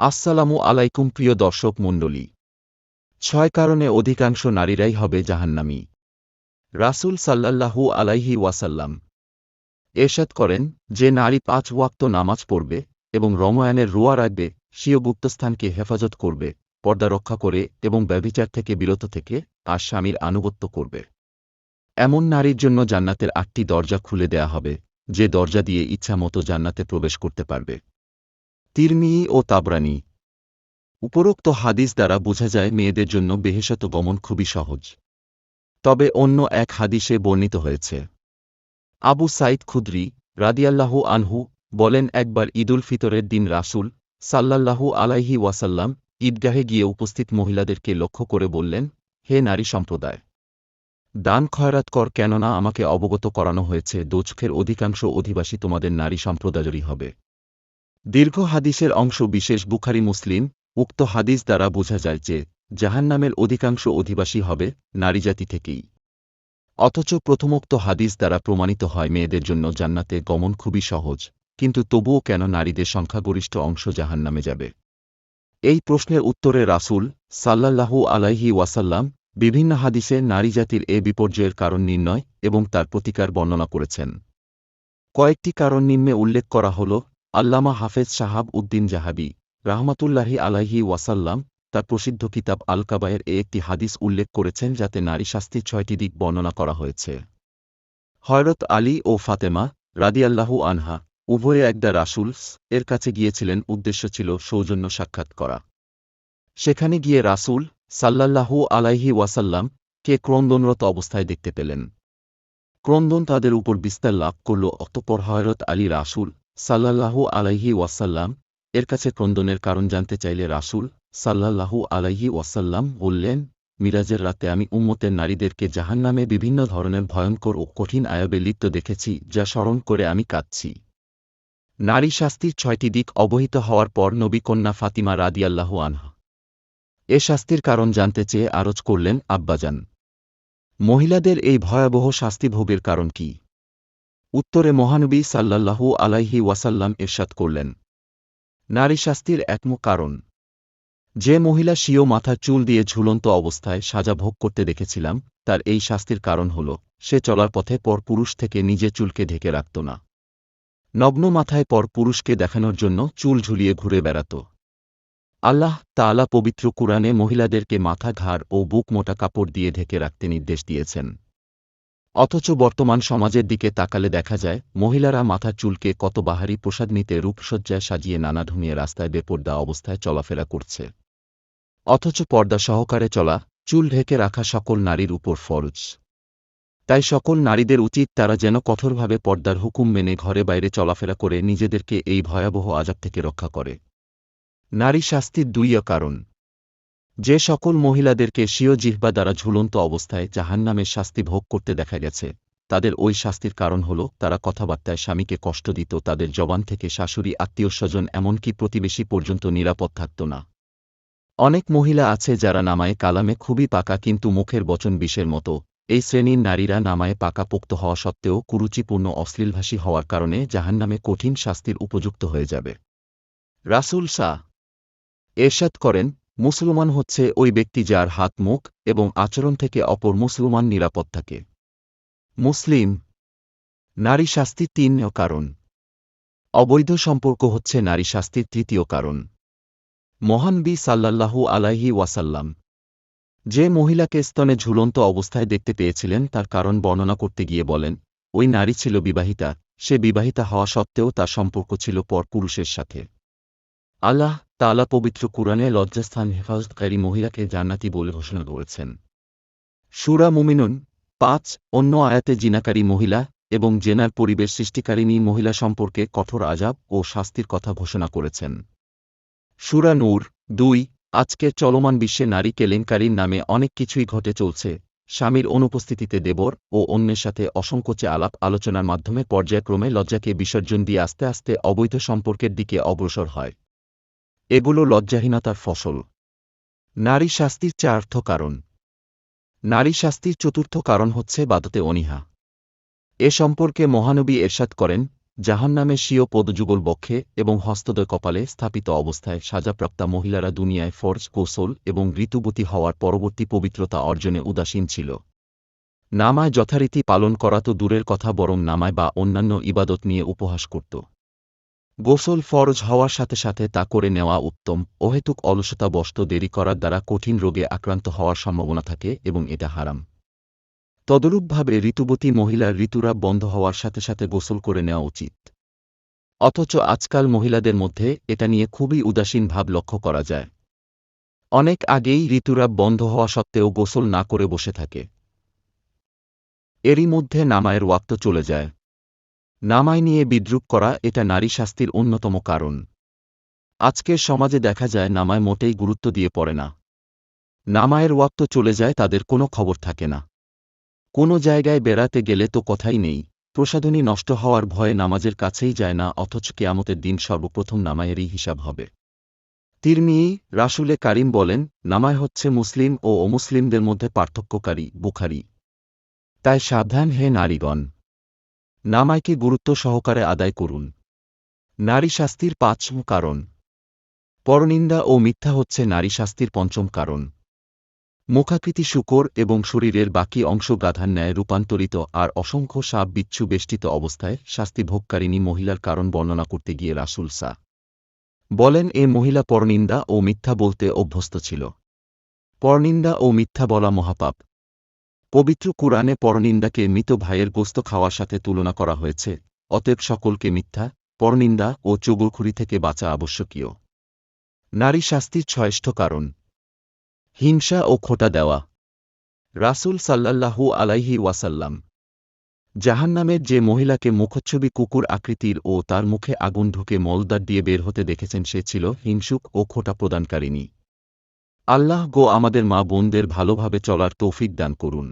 আসসালামু আলাইকুম প্রিয় দর্শক মণ্ডলী। ছয় কারণে অধিকাংশ নারীরাই হবে জাহান্নামী। রাসূল সাল্লাল্লাহু আলাইহি ওয়াসাল্লাম এরশাদ করেন, যে নারী পাঁচ ওয়াক্ত নামাজ পড়বে এবং রময়ানের রুয়া রাখবে স্বীয় গুপ্তস্থানকে হেফাজত করবে, পর্দা রক্ষা করে এবং ব্যভিচার থেকে বিরত থেকে আর স্বামীর আনুগত্য করবে। এমন নারীর জন্য জান্নাতের আটটি দরজা খুলে দেয়া হবে, যে দরজা দিয়ে ইচ্ছা মতো জান্নাতে প্রবেশ করতে পারবে। তিরমিই ও তাবরানি। উপরোক্ত হাদিস দ্বারা বোঝা যায় মেয়েদের জন্য বেহেশত গমন খুবই সহজ। তবে অন্য এক হাদিসে বর্ণিত হয়েছে। আবু সাইদ খুদ্রি রাদিয়াল্লাহু আনহু বলেন, একবার ঈদুল ফিতরের দিন রাসূল সাল্লাল্লাহু আলাইহি ওয়াসাল্লাম ঈদগাহে গিয়ে উপস্থিত মহিলাদেরকে লক্ষ্য করে বললেন, হে নারী সম্প্রদায়, দান খয়রাত কর কেননা আমাকে অবগত করানো হয়েছে, দোচখের অধিকাংশ অধিবাসী তোমাদের নারী সম্প্রদায়েরই হবে। দীর্ঘ হাদিসের অংশ বিশেষ বুখারি মুসলিম, উক্ত হাদিস দ্বারা বোঝা যায় যে, জাহান্নামের অধিকাংশ অধিবাসী হবে নারীজাতি থেকেই। অথচ প্রথমোক্ত হাদিস দ্বারা প্রমাণিত হয় মেয়েদের জন্য জান্নাতে গমন খুবই সহজ, কিন্তু তবুও কেন নারীদের সংখ্যাগরিষ্ঠ অংশ জাহান্নামে যাবে? এই প্রশ্নের উত্তরে রাসূল সাল্লাল্লাহু আলাইহি ওয়াসাল্লাম বিভিন্ন হাদিসে নারীজাতির এ বিপর্যয়ের কারণ নির্ণয় এবং তার প্রতিকার বর্ণনা করেছেন। কয়েকটি কারণ নিম্নে উল্লেখ করা হল আল্লামা হাফেজ সাহাব উদ্দিন জাহাবি রাহমাতুল্লাহি আলাইহি ওয়াসাল্লাম তার প্রসিদ্ধ কিতাব আল কাবায়ের এ একটি হাদিস উল্লেখ করেছেন যাতে নারী শাস্তির ছয়টি দিক বর্ণনা করা হয়েছে। হয়রত আলী ও ফাতেমা রাদিয়াল্লাহু আনহা উভয়ে একদা রাসুলস এর কাছে গিয়েছিলেন, উদ্দেশ্য ছিল সৌজন্য সাক্ষাৎ করা। সেখানে গিয়ে রাসূল সাল্লাল্লাহু আলাইহি ওয়াসাল্লাম কে ক্রন্দনরত অবস্থায় দেখতে পেলেন। ক্রন্দন তাদের উপর বিস্তার লাভ করল, অতপর হয়রত আলী রাসূল সাল্লাল্লাহু আলাইহি ওয়াসাল্লাম এর কাছে ক্রন্দনের কারণ জানতে চাইলে রাসূল সাল্লাল্লাহু আলাইহি ওয়াসাল্লাম বললেন, মিরাজের রাতে আমি উম্মতের নারীদেরকে জাহান্নামে বিভিন্ন ধরনের ভয়ঙ্কর ও কঠিন আয়বে লিপ্ত দেখেছি, যা স্মরণ করে আমি কাঁদছি। নারী শাস্তির ছয়টি দিক অবহিত হওয়ার পর নবী কন্যা ফাতিমা রাদিয়াল্লাহু আনহা। এ শাস্তির কারণ জানতে চেয়ে আরজ করলেন আব্বাজান। মহিলাদের এই ভয়াবহ শাস্তি ভোগের কারণ কি? উত্তরে মহানবী সাল্লাল্লাহু আলাইহি ওয়াসাল্লাম এরশাদ করলেন। নারী শাস্তির একম কারণ। যে মহিলা স্বীয় মাথা চুল দিয়ে ঝুলন্ত অবস্থায় সাজা ভোগ করতে দেখেছিলাম, তার এই শাস্তির কারণ হল, সে চলার পথে পর পুরুষ থেকে নিজে চুলকে ঢেকে রাখত না। নগ্ন মাথায় পর পুরুষকে দেখানোর জন্য চুল ঝুলিয়ে ঘুরে বেড়াত। আল্লাহ তাআলা পবিত্র কুরআনে মহিলাদেরকে মাথা, ঘাড় ও বুক মোটা কাপড় দিয়ে ঢেকে রাখতে নির্দেশ দিয়েছেন। অথচ বর্তমান সমাজের দিকে তাকালে দেখা যায়, মহিলারা মাথার চুলকে কত বাহারি প্রসাদ নিতে রূপসজ্জায় সাজিয়ে নানা ঢুমিয়ে রাস্তায় বেপর্দা অবস্থায় চলাফেরা করছে। অথচ পর্দা সহকারে চলা, চুল ঢেকে রাখা সকল নারীর উপর ফরজ। তাই সকল নারীদের উচিত তারা যেন কঠোরভাবে পর্দার হুকুম মেনে ঘরে বাইরে চলাফেরা করে নিজেদেরকে এই ভয়াবহ আজাব থেকে রক্ষা করে। নারী শাস্তির দুইয় কারণ। যে সকল মহিলাদেরকে স্বীয় জিহ্বা দ্বারা ঝুলন্ত অবস্থায় জাহান্নামের শাস্তি ভোগ করতে দেখা গেছে, তাদের ওই শাস্তির কারণ হল তারা কথাবার্তায় স্বামীকে কষ্ট দিত, তাদের জবান থেকে শাশুড়ি, আত্মীয় স্বজন, এমনকি প্রতিবেশী পর্যন্ত নিরাপদ থাকত না। অনেক মহিলা আছে যারা নামায় কালামে খুবই পাকা কিন্তু মুখের বচন বিষের মতো। এই শ্রেণির নারীরা নামায় পাকা পোক্ত হওয়া সত্ত্বেও কুরুচিপূর্ণ, অশ্লীলভাষী হওয়ার কারণে জাহান্নামে কঠিন শাস্তির উপযুক্ত হয়ে যাবে। রাসুল শাহ এরশাদ করেন মুসলমান হচ্ছে ওই ব্যক্তি যার হাত মুখ এবং আচরণ থেকে অপর মুসলমান নিরাপদ থাকে। মুসলিম নারী শাস্তির তিন কারণ। অবৈধ সম্পর্ক হচ্ছে নারী শাস্তির তৃতীয় কারণ। মহানবী সাল্লাল্লাহু আলাইহি ওয়াসাল্লাম যে মহিলাকে স্তনে ঝুলন্ত অবস্থায় দেখতে পেয়েছিলেন, তার কারণ বর্ণনা করতে গিয়ে বলেন, ওই নারী ছিল বিবাহিতা। সে বিবাহিতা হওয়া সত্ত্বেও তার সম্পর্ক ছিল পর পুরুষের সাথে। আল্লাহ তালা পবিত্র কুরআনে লজ্জাস্থান, হেফাজতকারী মহিলাকে জান্নাতি বলে ঘোষণা করেছেন। সুরা মুমিনুন পাঁচ, অন্য আয়াতে জিনাকারী মহিলা এবং জেনার পরিবেশ সৃষ্টিকারিণী মহিলা সম্পর্কে কঠোর আজাব ও শাস্তির কথা ঘোষণা করেছেন। সুরা নূর দুই আজকের চলমান বিশ্বে নারী কেলেঙ্কারির নামে অনেক কিছুই ঘটে চলছে। স্বামীর অনুপস্থিতিতে দেবর ও অন্যের সাথে অসংকোচে আলাপ আলোচনার মাধ্যমে পর্যায়ক্রমে লজ্জাকে বিসর্জন দিয়ে আস্তে আস্তে অবৈধ সম্পর্কের দিকে অগ্রসর হয়। এগুলো লজ্জাহীনতার ফসল। নারী শাস্তির চার্থ কারণ। নারী শাস্তির চতুর্থ কারণ হচ্ছে বাদতে অনীহা। এ সম্পর্কে মহানবী এরশাদ করেন, জাহান্নামে স্বীয় পদযুগল বক্ষে এবং হস্তদয় কপালে স্থাপিত অবস্থায় সাজাপ্রাপ্তা মহিলারা দুনিয়ায় ফর্জ, কৌশল এবং ঋতুবতী হওয়ার পরবর্তী পবিত্রতা অর্জনে উদাসীন ছিল। নামায় যথারীতি পালন করা তো দূরের কথা, বরং নামায় বা অন্যান্য ইবাদত নিয়ে উপহাস করত। গোসল ফরজ হওয়ার সাথে সাথে তা করে নেওয়া উত্তম। অহেতুক অলসতা বস্ত দেরি করার দ্বারা কঠিন রোগে আক্রান্ত হওয়ার সম্ভাবনা থাকে এবং এটা হারাম। তদরূপভাবে ঋতুবতী মহিলার ঋতুরাব বন্ধ হওয়ার সাথে সাথে গোসল করে নেওয়া উচিত। অথচ আজকাল মহিলাদের মধ্যে এটা নিয়ে খুবই উদাসীন ভাব লক্ষ্য করা যায়। অনেক আগেই ঋতুরাব বন্ধ হওয়া সত্ত্বেও গোসল না করে বসে থাকে। এরই মধ্যে নামায়ের ওয়াক্ত চলে যায়। নামায় নিয়ে বিদ্রুপ করা এটা নারী শাস্তির অন্যতম কারণ। আজকের সমাজে দেখা যায় নামায় মোটেই গুরুত্ব দিয়ে পড়ে না। নামায়ের ওয়াক্ত চলে যায় তাদের কোনো খবর থাকে না। কোনো জায়গায় বেড়াতে গেলে তো কথাই নেই। প্রসাধনী নষ্ট হওয়ার ভয়ে নামাজের কাছেই যায় না, অথচ কেয়ামতের দিন সর্বপ্রথম নামায়েরই হিসাব হবে। তিরমিই রাসুলে কারিম বলেন, নামায় হচ্ছে মুসলিম ও অমুসলিমদের মধ্যে পার্থক্যকারী, বুখারি। তাই সাবধান হে নারীগণ। নামাইকে গুরুত্ব সহকারে আদায় করুন। নারী শাস্তির পাঁচম কারণ। পরনিন্দা ও মিথ্যা হচ্ছে নারী শাস্তির পঞ্চম কারণ। মুখাকৃতি শুকর এবং শরীরের বাকি অংশ গাধার ন্যায় রূপান্তরিত আর অসংখ্য সাপ বিচ্ছু বেষ্টিত অবস্থায় শাস্তি ভোগকারিণী মহিলার কারণ বর্ণনা করতে গিয়ে রাসুল সা। বলেন, এ মহিলা পরনিন্দা ও মিথ্যা বলতে অভ্যস্ত ছিল। পরনিন্দা ও মিথ্যা বলা মহাপাপ। পবিত্র কুরআনে পরনিন্দাকে মৃত ভাইয়ের গোস্ত খাওয়ার সাথে তুলনা করা হয়েছে, অতএব সকলকে মিথ্যা, পরনিন্দা ও চুগলখুরি থেকে বাঁচা আবশ্যকীয়। নারী শাস্তির ছয়ষ্ঠ কারণ। হিংসা ও খোটা দেওয়া। রাসুল সাল্লাল্লাহু আলাইহি ওয়াসাল্লাম জাহান্নামের যে মহিলাকে মুখচ্ছবি কুকুর আকৃতির ও তার মুখে আগুন ঢুকে মলদার দিয়ে বের হতে দেখেছেন সে ছিল হিংসুক ও খোটা প্রদানকারিণী। আল্লাহ গো আমাদের মা বোনদের ভালোভাবে চলার তৌফিক দান করুন।